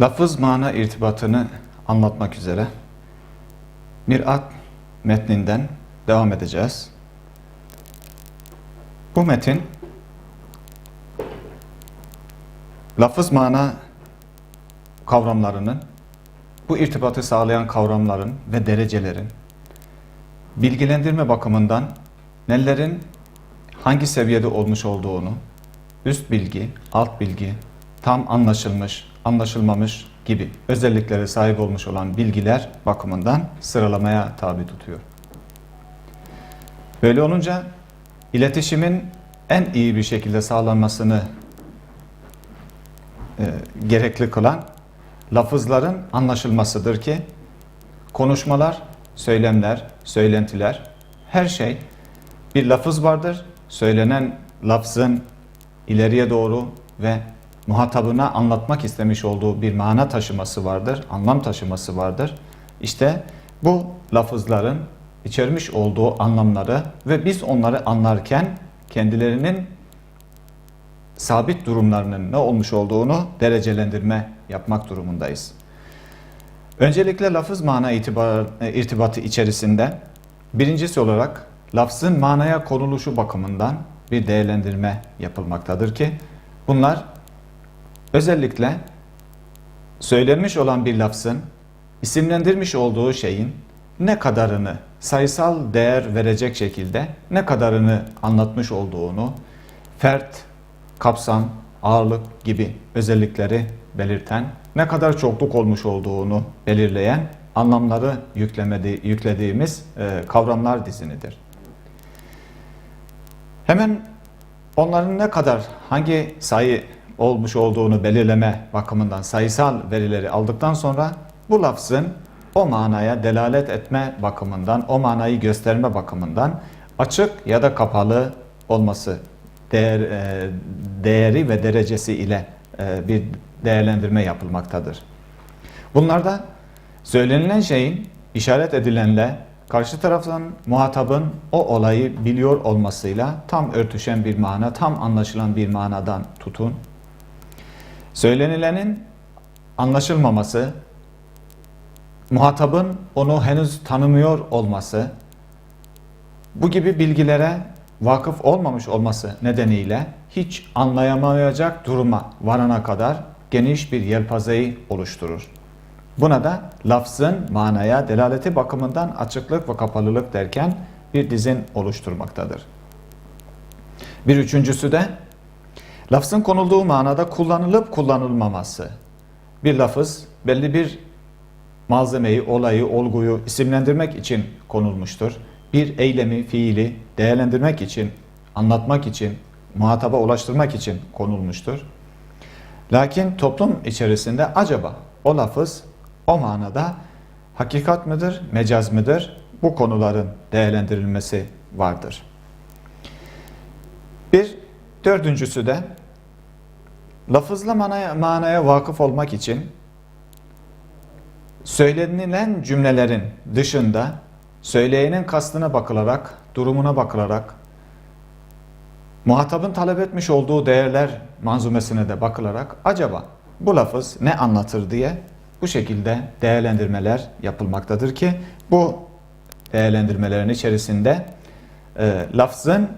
Lafız mana irtibatını anlatmak üzere Mirat metninden devam edeceğiz. Bu metin lafız mana kavramlarının bu irtibatı sağlayan kavramların ve derecelerin bilgilendirme bakımından nelerin hangi seviyede olmuş olduğunu üst bilgi, alt bilgi, tam anlaşılmış, anlaşılmamış gibi özelliklere sahip olmuş olan bilgiler bakımından sıralamaya tabi tutuyor. Böyle olunca iletişimin en iyi bir şekilde sağlanmasını e, gerekli kılan lafızların anlaşılmasıdır ki konuşmalar, söylemler, söylentiler her şey bir lafız vardır. Söylenen lafzın ileriye doğru ve muhatabına anlatmak istemiş olduğu bir mana taşıması vardır, anlam taşıması vardır. İşte bu lafızların içermiş olduğu anlamları ve biz onları anlarken kendilerinin sabit durumlarının ne olmuş olduğunu derecelendirme yapmak durumundayız. Öncelikle lafız mana itibar, irtibatı içerisinde birincisi olarak lafzın manaya konuluşu bakımından bir değerlendirme yapılmaktadır ki bunlar özellikle söylenmiş olan bir lafzın isimlendirmiş olduğu şeyin ne kadarını sayısal değer verecek şekilde ne kadarını anlatmış olduğunu fert, kapsam, ağırlık gibi özellikleri belirten, ne kadar çokluk olmuş olduğunu belirleyen anlamları yüklemedi, yüklediğimiz e, kavramlar dizinidir. Hemen onların ne kadar hangi sayı olmuş olduğunu belirleme bakımından sayısal verileri aldıktan sonra bu lafzın o manaya delalet etme bakımından, o manayı gösterme bakımından açık ya da kapalı olması değer, e, değeri ve derecesi ile e, bir değerlendirme yapılmaktadır. Bunlarda söylenilen şeyin işaret edilenle karşı taraftan muhatabın o olayı biliyor olmasıyla tam örtüşen bir mana, tam anlaşılan bir manadan tutun. Söylenilenin anlaşılmaması, muhatabın onu henüz tanımıyor olması, bu gibi bilgilere vakıf olmamış olması nedeniyle hiç anlayamayacak duruma varana kadar geniş bir yelpazeyi oluşturur. Buna da lafzın manaya delaleti bakımından açıklık ve kapalılık derken bir dizin oluşturmaktadır. Bir üçüncüsü de lafzın konulduğu manada kullanılıp kullanılmaması. Bir lafız belli bir malzemeyi, olayı, olguyu isimlendirmek için konulmuştur. Bir eylemi, fiili değerlendirmek için, anlatmak için, muhataba ulaştırmak için konulmuştur. Lakin toplum içerisinde acaba o lafız o manada hakikat mıdır, mecaz mıdır? Bu konuların değerlendirilmesi vardır. Bir dördüncüsü de lafızla manaya, manaya vakıf olmak için söylenilen cümlelerin dışında söyleyenin kastına bakılarak, durumuna bakılarak, muhatabın talep etmiş olduğu değerler manzumesine de bakılarak acaba bu lafız ne anlatır diye bu şekilde değerlendirmeler yapılmaktadır ki bu değerlendirmelerin içerisinde e, lafzın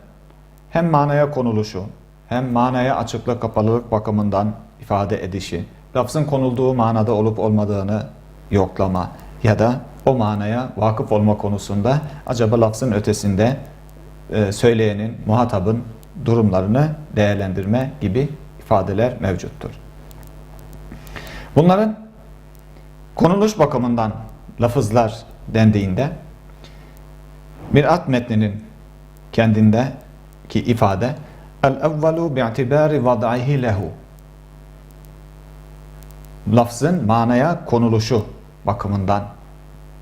hem manaya konuluşu hem manaya açıklık kapalılık bakımından ifade edişi, lafzın konulduğu manada olup olmadığını yoklama ya da o manaya vakıf olma konusunda acaba lafzın ötesinde e, söyleyenin, muhatabın durumlarını değerlendirme gibi ifadeler mevcuttur. Bunların konuluş bakımından lafızlar dendiğinde Mirat metninin kendindeki ifade el-evvelu bi'tibari vad'ihi lehu lafzın manaya konuluşu bakımından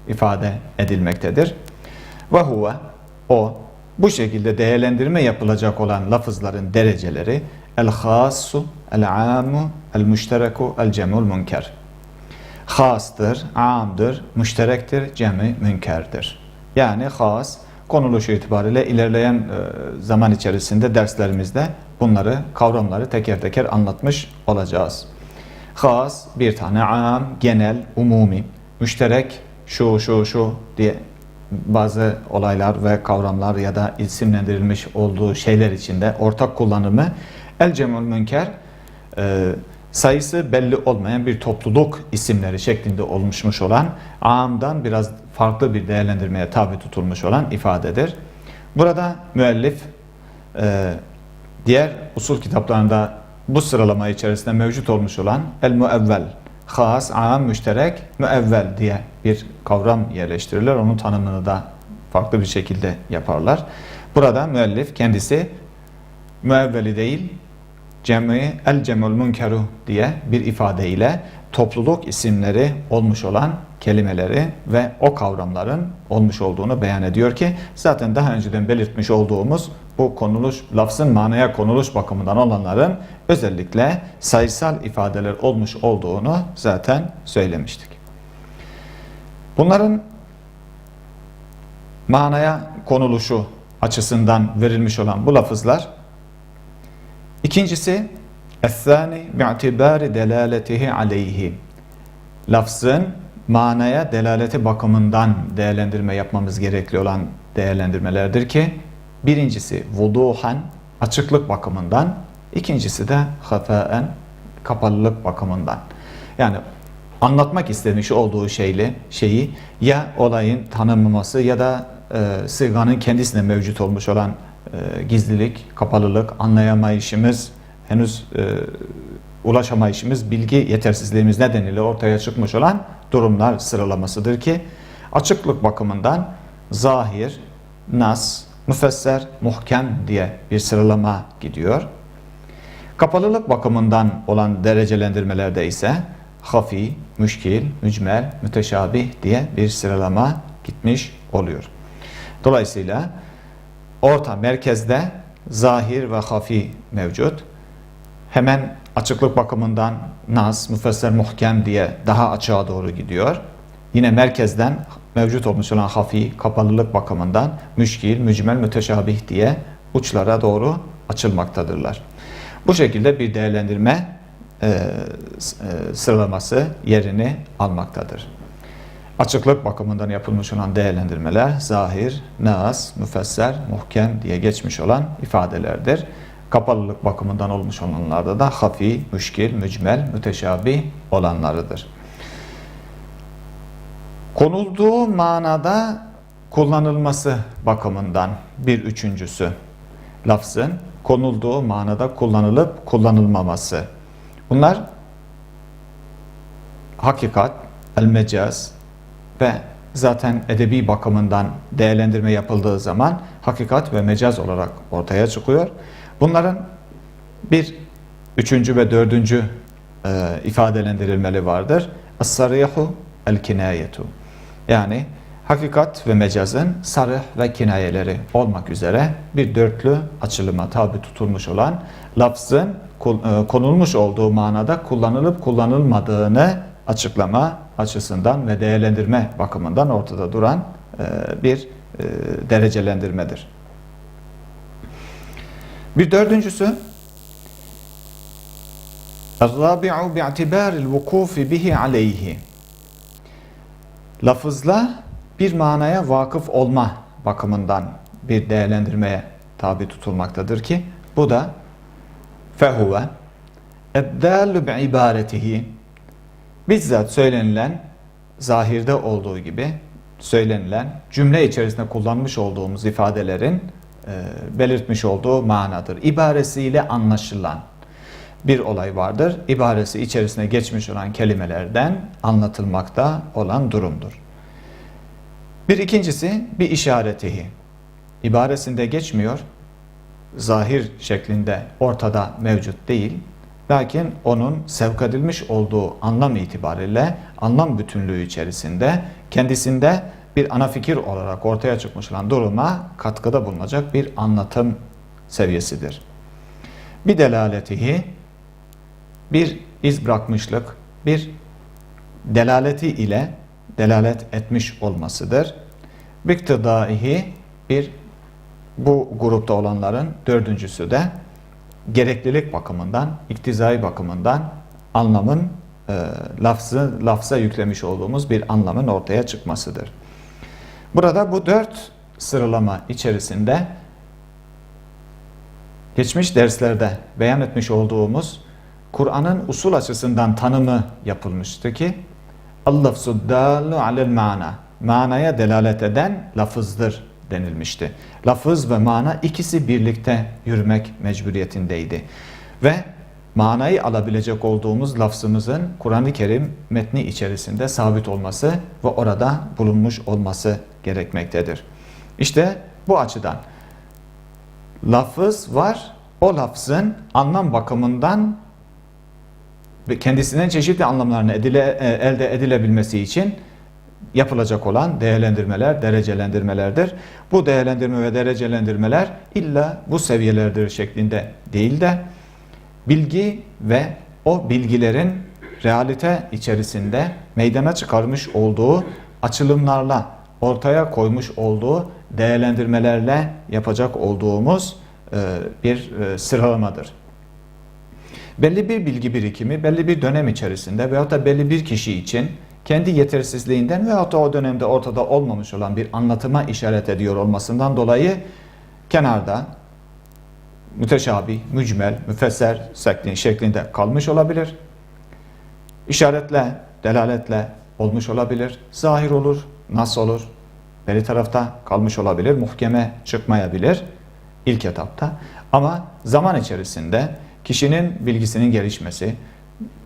ifade edilmektedir. Ve huve o bu şekilde değerlendirme yapılacak olan lafızların dereceleri el-hassu, el-amu, el-müştereku, el-cemul münker. Hastır, amdır, müşterektir, cemi münkerdir. Yani has, konuluşu itibariyle ilerleyen e, zaman içerisinde derslerimizde bunları, kavramları teker teker anlatmış olacağız. Has bir tane, am, genel, umumi, müşterek, şu şu şu diye bazı olaylar ve kavramlar ya da isimlendirilmiş olduğu şeyler içinde ortak kullanımı el cemül münker e, sayısı belli olmayan bir topluluk isimleri şeklinde olmuşmuş olan amdan biraz farklı bir değerlendirmeye tabi tutulmuş olan ifadedir. Burada müellif e, diğer usul kitaplarında bu sıralama içerisinde mevcut olmuş olan el müevvel, has, am, müşterek, müevvel diye bir kavram yerleştirirler. Onun tanımını da farklı bir şekilde yaparlar. Burada müellif kendisi müevveli değil, cemi el cemul münkeru diye bir ifadeyle topluluk isimleri olmuş olan kelimeleri ve o kavramların olmuş olduğunu beyan ediyor ki zaten daha önceden belirtmiş olduğumuz bu konuluş, lafzın manaya konuluş bakımından olanların özellikle sayısal ifadeler olmuş olduğunu zaten söylemiştik. Bunların manaya konuluşu açısından verilmiş olan bu lafızlar İkincisi Es-sâni bi'tibâri delâletihi aleyhi. Lafzın manaya delaleti bakımından değerlendirme yapmamız gerekli olan değerlendirmelerdir ki birincisi vuduhan açıklık bakımından ikincisi de hafaen kapalılık bakımından. Yani anlatmak istemiş olduğu şeyle şeyi ya olayın tanımlaması ya da e, siganın kendisine mevcut olmuş olan e, gizlilik, kapalılık, anlayamayışımız henüz e, ulaşamayışımız, bilgi yetersizliğimiz nedeniyle ortaya çıkmış olan durumlar sıralamasıdır ki açıklık bakımından zahir, nas, müfesser, muhkem diye bir sıralama gidiyor. Kapalılık bakımından olan derecelendirmelerde ise hafi, müşkil, mücmel, müteşabih diye bir sıralama gitmiş oluyor. Dolayısıyla orta merkezde zahir ve hafi mevcut. Hemen açıklık bakımından nas, müfesser, muhkem diye daha açığa doğru gidiyor. Yine merkezden mevcut olmuş olan hafi, kapalılık bakımından müşkil, mücmel, müteşabih diye uçlara doğru açılmaktadırlar. Bu şekilde bir değerlendirme e, e, sıralaması yerini almaktadır. Açıklık bakımından yapılmış olan değerlendirmeler zahir, nas, müfesser, muhkem diye geçmiş olan ifadelerdir. Kapalılık bakımından olmuş olanlarda da hafi, müşkil, mücmel, müteşabih olanlarıdır. Konulduğu manada kullanılması bakımından bir üçüncüsü lafzın konulduğu manada kullanılıp kullanılmaması. Bunlar hakikat, el mecaz, ve zaten edebi bakımından değerlendirme yapıldığı zaman hakikat ve mecaz olarak ortaya çıkıyor. Bunların bir üçüncü ve dördüncü e, ifadelendirilmeli vardır. As-sarihu el-kinayetu. Yani hakikat ve mecazın sarih ve kinayeleri olmak üzere bir dörtlü açılıma tabi tutulmuş olan lafzın e, konulmuş olduğu manada kullanılıp kullanılmadığını açıklama açısından ve değerlendirme bakımından ortada duran e, bir e, derecelendirmedir. Bir dördüncüsü الرابع باعتبار الوقوف به عليه Lafızla bir manaya vakıf olma bakımından bir değerlendirmeye tabi tutulmaktadır ki bu da fehuve eddâlu bi'ibaretihi bizzat söylenilen zahirde olduğu gibi söylenilen cümle içerisinde kullanmış olduğumuz ifadelerin e, belirtmiş olduğu manadır. İbaresiyle anlaşılan bir olay vardır. İbaresi içerisine geçmiş olan kelimelerden anlatılmakta olan durumdur. Bir ikincisi bir işaretihi. İbaresinde geçmiyor, zahir şeklinde ortada mevcut değil. Lakin onun sevk edilmiş olduğu anlam itibariyle anlam bütünlüğü içerisinde kendisinde bir ana fikir olarak ortaya çıkmış olan duruma katkıda bulunacak bir anlatım seviyesidir. Bir delaletihi bir iz bırakmışlık, bir delaleti ile delalet etmiş olmasıdır. Biktidaihi bir bu grupta olanların dördüncüsü de gereklilik bakımından, iktizai bakımından anlamın e, lafzı, lafza yüklemiş olduğumuz bir anlamın ortaya çıkmasıdır. Burada bu dört sıralama içerisinde geçmiş derslerde beyan etmiş olduğumuz Kur'an'ın usul açısından tanımı yapılmıştı ki Allafzu dallu alel mana manaya delalet eden lafızdır denilmişti. Lafız ve mana ikisi birlikte yürümek mecburiyetindeydi. Ve manayı alabilecek olduğumuz lafzımızın Kur'an-ı Kerim metni içerisinde sabit olması ve orada bulunmuş olması gerekmektedir. İşte bu açıdan lafız var. O lafzın anlam bakımından ve kendisinden çeşitli anlamlarını edile, e, elde edilebilmesi için yapılacak olan değerlendirmeler, derecelendirmelerdir. Bu değerlendirme ve derecelendirmeler illa bu seviyelerdir şeklinde değil de bilgi ve o bilgilerin realite içerisinde meydana çıkarmış olduğu açılımlarla ortaya koymuş olduğu değerlendirmelerle yapacak olduğumuz e, bir e, sıralamadır. Belli bir bilgi birikimi, belli bir dönem içerisinde veyahut da belli bir kişi için kendi yetersizliğinden veyahut da o dönemde ortada olmamış olan bir anlatıma işaret ediyor olmasından dolayı kenarda müteşabih, mücmel, müfesser şeklinde kalmış olabilir. İşaretle, delaletle olmuş olabilir. Zahir olur, nas olur. Beri tarafta kalmış olabilir. Muhkeme çıkmayabilir ilk etapta. Ama zaman içerisinde kişinin bilgisinin gelişmesi,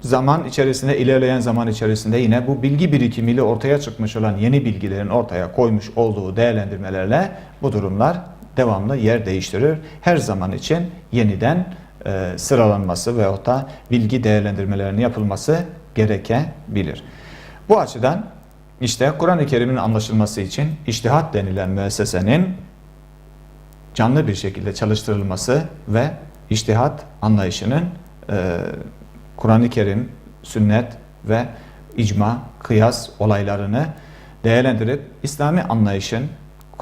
zaman içerisinde ilerleyen zaman içerisinde yine bu bilgi birikimiyle ortaya çıkmış olan yeni bilgilerin ortaya koymuş olduğu değerlendirmelerle bu durumlar devamlı yer değiştirir. Her zaman için yeniden e, sıralanması veyahut da bilgi değerlendirmelerinin yapılması gerekebilir. Bu açıdan işte Kur'an-ı Kerim'in anlaşılması için iştihat denilen müessesenin canlı bir şekilde çalıştırılması ve iştihat anlayışının e, Kur'an-ı Kerim, sünnet ve icma, kıyas olaylarını değerlendirip İslami anlayışın,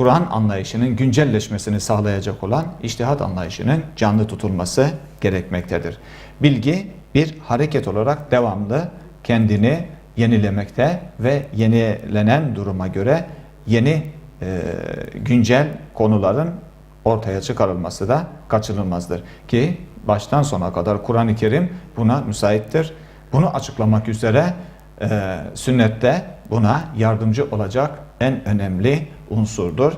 Kur'an anlayışının güncelleşmesini sağlayacak olan iştihat anlayışının canlı tutulması gerekmektedir. Bilgi bir hareket olarak devamlı kendini yenilemekte ve yenilenen duruma göre yeni e, güncel konuların ortaya çıkarılması da kaçınılmazdır. Ki baştan sona kadar Kur'an-ı Kerim buna müsaittir. Bunu açıklamak üzere e, sünnette buna yardımcı olacak en önemli unsurdur.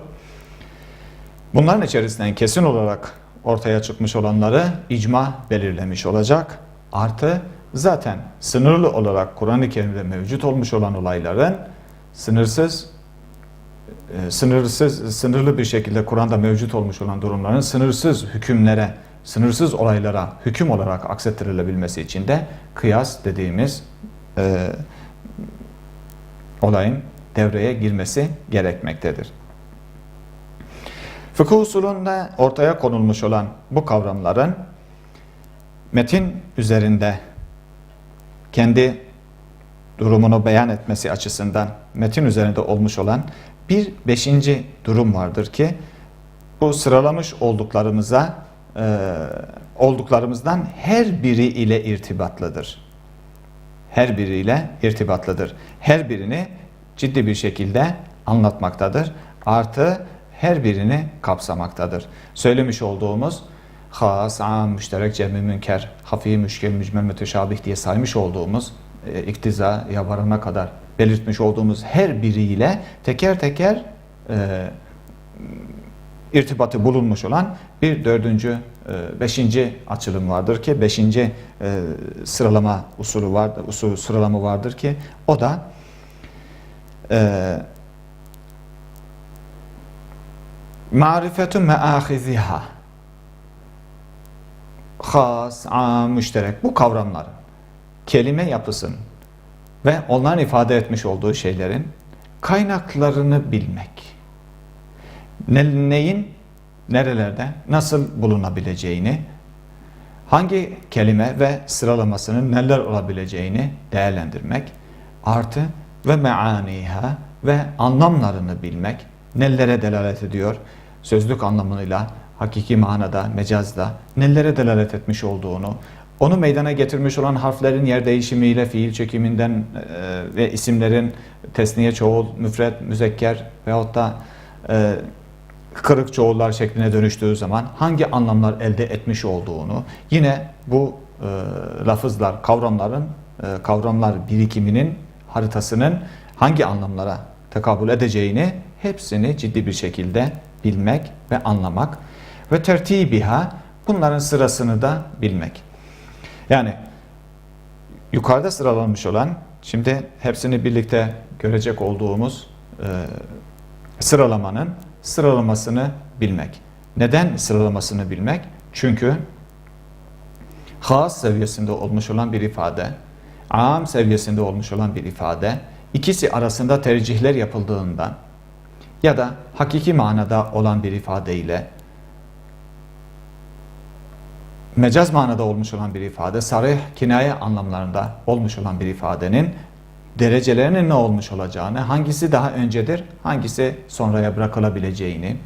Bunların içerisinden kesin olarak ortaya çıkmış olanları icma belirlemiş olacak. Artı zaten sınırlı olarak Kur'an-ı Kerim'de mevcut olmuş olan olayların sınırsız e, sınırsız sınırlı bir şekilde Kur'an'da mevcut olmuş olan durumların sınırsız hükümlere, sınırsız olaylara hüküm olarak aksettirilebilmesi için de kıyas dediğimiz e, olayın devreye girmesi gerekmektedir. Fıkıh usulünde ortaya konulmuş olan bu kavramların metin üzerinde kendi durumunu beyan etmesi açısından metin üzerinde olmuş olan bir beşinci durum vardır ki bu sıralamış olduklarımıza e, olduklarımızdan her biri ile irtibatlıdır. Her biriyle irtibatlıdır. Her birini ciddi bir şekilde anlatmaktadır. Artı her birini kapsamaktadır. Söylemiş olduğumuz has, am, müşterek, cemi, münker, hafi, müşkil, mücmel, müteşabih diye saymış olduğumuz e, iktizaya varana kadar belirtmiş olduğumuz her biriyle teker teker e, irtibatı bulunmuş olan bir dördüncü, e, beşinci açılım vardır ki, beşinci e, sıralama usulü vardır, usul sıralama vardır ki, o da e, marifetü meahiziha has, am, müşterek bu kavramların kelime yapısının ve onların ifade etmiş olduğu şeylerin kaynaklarını bilmek. Ne, neyin nerelerde nasıl bulunabileceğini, hangi kelime ve sıralamasının neler olabileceğini değerlendirmek, artı ve meaniha ve anlamlarını bilmek, nelere delalet ediyor, sözlük anlamıyla, hakiki manada, mecazda nelere delalet etmiş olduğunu, onu meydana getirmiş olan harflerin yer değişimiyle fiil çekiminden e, ve isimlerin tesniye çoğul, müfret, müzekker veyahut da e, kırık çoğullar şekline dönüştüğü zaman hangi anlamlar elde etmiş olduğunu yine bu e, lafızlar, kavramların e, kavramlar birikiminin haritasının hangi anlamlara tekabül edeceğini hepsini ciddi bir şekilde bilmek ve anlamak ve tertibiha bunların sırasını da bilmek. Yani yukarıda sıralanmış olan şimdi hepsini birlikte görecek olduğumuz e, sıralamanın sıralamasını bilmek. Neden sıralamasını bilmek? Çünkü has seviyesinde olmuş olan bir ifade, am seviyesinde olmuş olan bir ifade, ikisi arasında tercihler yapıldığından ya da hakiki manada olan bir ifade ile mecaz manada olmuş olan bir ifade, sarih, kinaye anlamlarında olmuş olan bir ifadenin derecelerinin ne olmuş olacağını, hangisi daha öncedir, hangisi sonraya bırakılabileceğini,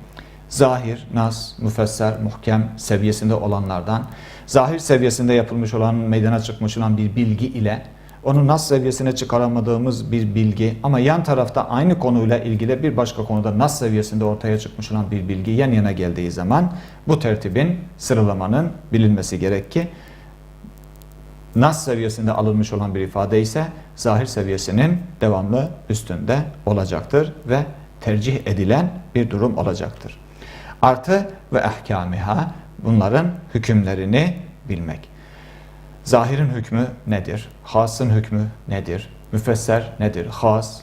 zahir, nas, müfesser, muhkem seviyesinde olanlardan, zahir seviyesinde yapılmış olan, meydana çıkmış olan bir bilgi ile onu nas seviyesine çıkaramadığımız bir bilgi ama yan tarafta aynı konuyla ilgili bir başka konuda nas seviyesinde ortaya çıkmış olan bir bilgi yan yana geldiği zaman bu tertibin sıralamanın bilinmesi gerek ki nas seviyesinde alınmış olan bir ifade ise zahir seviyesinin devamlı üstünde olacaktır ve tercih edilen bir durum olacaktır. Artı ve ehkamiha bunların hükümlerini bilmek. Zahirin hükmü nedir? Hasın hükmü nedir? Müfesser nedir? Has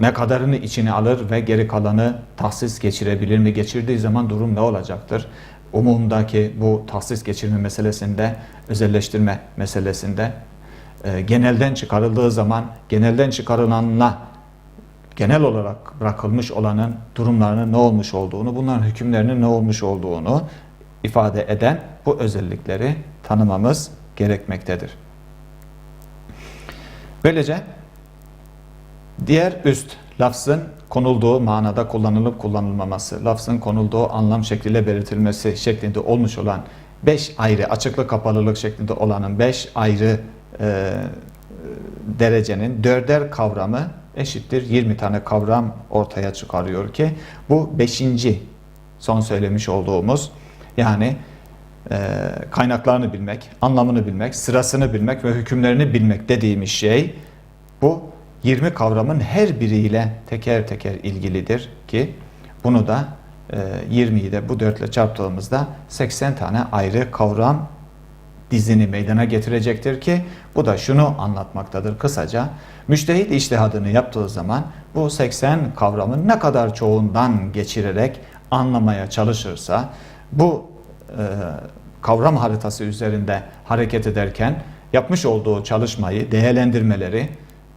ne kadarını içine alır ve geri kalanı tahsis geçirebilir mi? Geçirdiği zaman durum ne olacaktır? Umumdaki bu tahsis geçirme meselesinde, özelleştirme meselesinde e, genelden çıkarıldığı zaman genelden çıkarılanla genel olarak bırakılmış olanın durumlarının ne olmuş olduğunu, bunların hükümlerinin ne olmuş olduğunu ifade eden bu özellikleri tanımamız gerekmektedir. Böylece diğer üst lafzın konulduğu manada kullanılıp kullanılmaması, lafzın konulduğu anlam şekliyle belirtilmesi şeklinde olmuş olan beş ayrı açıklık kapalılık şeklinde olanın beş ayrı e, derecenin dörder kavramı eşittir. 20 tane kavram ortaya çıkarıyor ki bu beşinci son söylemiş olduğumuz yani e, kaynaklarını bilmek, anlamını bilmek, sırasını bilmek ve hükümlerini bilmek dediğimiz şey bu 20 kavramın her biriyle teker teker ilgilidir ki bunu da e, 20'yi de bu dörtle çarptığımızda 80 tane ayrı kavram dizini meydana getirecektir ki bu da şunu anlatmaktadır kısaca. Müştehit iştihadını yaptığı zaman bu 80 kavramın ne kadar çoğundan geçirerek anlamaya çalışırsa bu e, kavram haritası üzerinde hareket ederken yapmış olduğu çalışmayı, değerlendirmeleri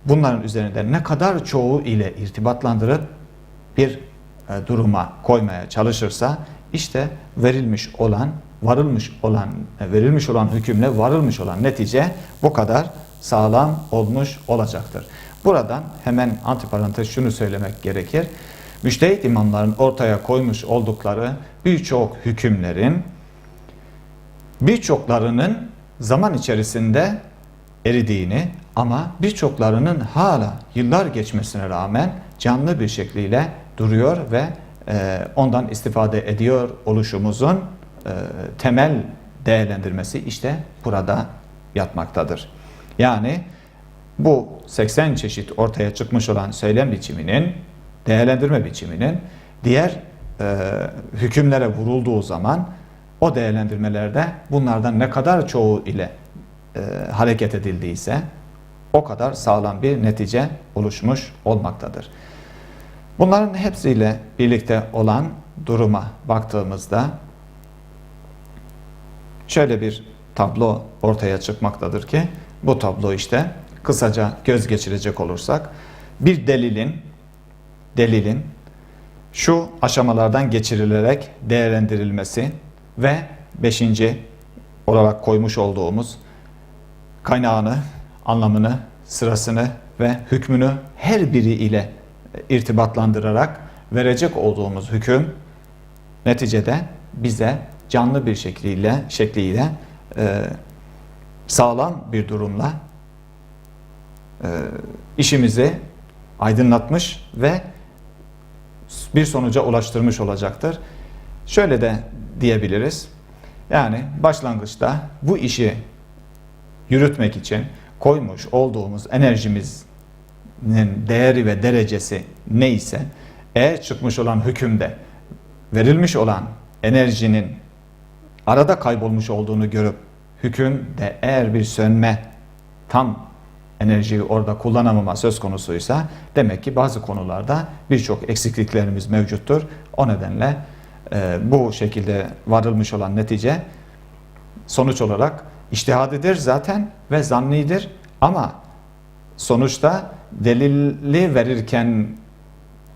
bunların üzerinde ne kadar çoğu ile irtibatlandırıp bir e, duruma koymaya çalışırsa işte verilmiş olan, varılmış olan, e, verilmiş olan hükümle varılmış olan netice bu kadar sağlam olmuş olacaktır. Buradan hemen antiparantez şunu söylemek gerekir. Müştehit imamların ortaya koymuş oldukları birçok hükümlerin birçoklarının zaman içerisinde eridiğini ama birçoklarının hala yıllar geçmesine rağmen canlı bir şekliyle duruyor ve e, ondan istifade ediyor oluşumuzun e, temel değerlendirmesi işte burada yatmaktadır. Yani bu 80 çeşit ortaya çıkmış olan söylem biçiminin, değerlendirme biçiminin diğer e, hükümlere vurulduğu zaman o değerlendirmelerde bunlardan ne kadar çoğu ile e, hareket edildiyse o kadar sağlam bir netice oluşmuş olmaktadır. Bunların hepsiyle birlikte olan duruma baktığımızda şöyle bir tablo ortaya çıkmaktadır ki bu tablo işte kısaca göz geçirecek olursak bir delilin delilin şu aşamalardan geçirilerek değerlendirilmesi ve beşinci olarak koymuş olduğumuz kaynağını, anlamını, sırasını ve hükmünü her biri ile irtibatlandırarak verecek olduğumuz hüküm neticede bize canlı bir şekliyle şekliyle e, sağlam bir durumla e, işimizi aydınlatmış ve bir sonuca ulaştırmış olacaktır. Şöyle de diyebiliriz. Yani başlangıçta bu işi yürütmek için koymuş olduğumuz enerjimizin değeri ve derecesi neyse eğer çıkmış olan hükümde verilmiş olan enerjinin arada kaybolmuş olduğunu görüp hükümde eğer bir sönme tam enerjiyi orada kullanamama söz konusuysa demek ki bazı konularda birçok eksikliklerimiz mevcuttur. O nedenle e, bu şekilde varılmış olan netice sonuç olarak iştihadidir zaten ve zannidir ama sonuçta delili verirken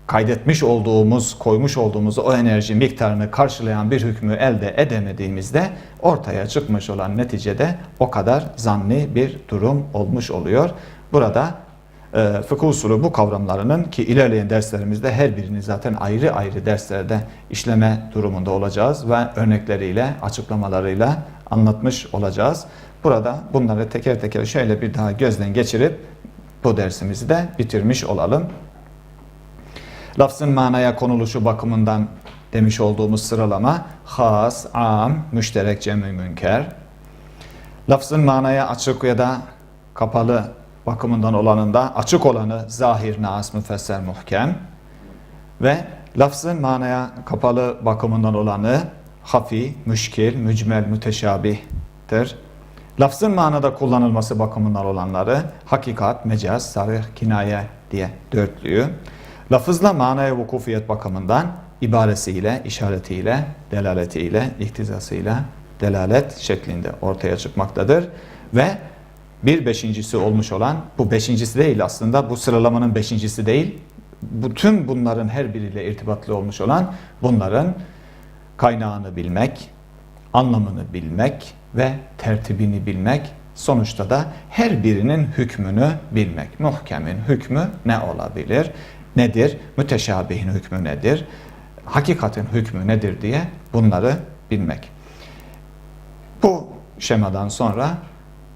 kaydetmiş olduğumuz, koymuş olduğumuz o enerji miktarını karşılayan bir hükmü elde edemediğimizde ortaya çıkmış olan neticede o kadar zanni bir durum olmuş oluyor. Burada e, fıkıh usulü bu kavramlarının ki ilerleyen derslerimizde her birini zaten ayrı ayrı derslerde işleme durumunda olacağız ve örnekleriyle, açıklamalarıyla anlatmış olacağız. Burada bunları teker teker şöyle bir daha gözden geçirip bu dersimizi de bitirmiş olalım. Lafzın manaya konuluşu bakımından demiş olduğumuz sıralama has, am, müşterek, cem-i münker. Lafzın manaya açık ya da kapalı bakımından olanında açık olanı zahir, nas, müfesser, muhkem ve lafzın manaya kapalı bakımından olanı hafi, müşkil, mücmel, müteşabihtir. Lafzın manada kullanılması bakımından olanları hakikat, mecaz, sarih, kinaye diye dörtlüyü. Lafızla manaya vukufiyet bakımından ibaresiyle, işaretiyle, delaletiyle, ihtizasıyla delalet şeklinde ortaya çıkmaktadır. Ve bir beşincisi olmuş olan, bu beşincisi değil aslında, bu sıralamanın beşincisi değil, bütün bunların her biriyle irtibatlı olmuş olan bunların kaynağını bilmek, anlamını bilmek ve tertibini bilmek, sonuçta da her birinin hükmünü bilmek. Muhkemin hükmü ne olabilir? Nedir? Müteşabihin hükmü nedir? Hakikatin hükmü nedir diye bunları bilmek. Bu şemadan sonra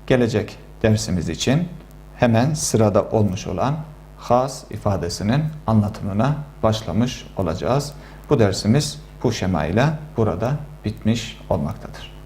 gelecek dersimiz için hemen sırada olmuş olan has ifadesinin anlatımına başlamış olacağız. Bu dersimiz bu şemayla burada bitmiş olmaktadır.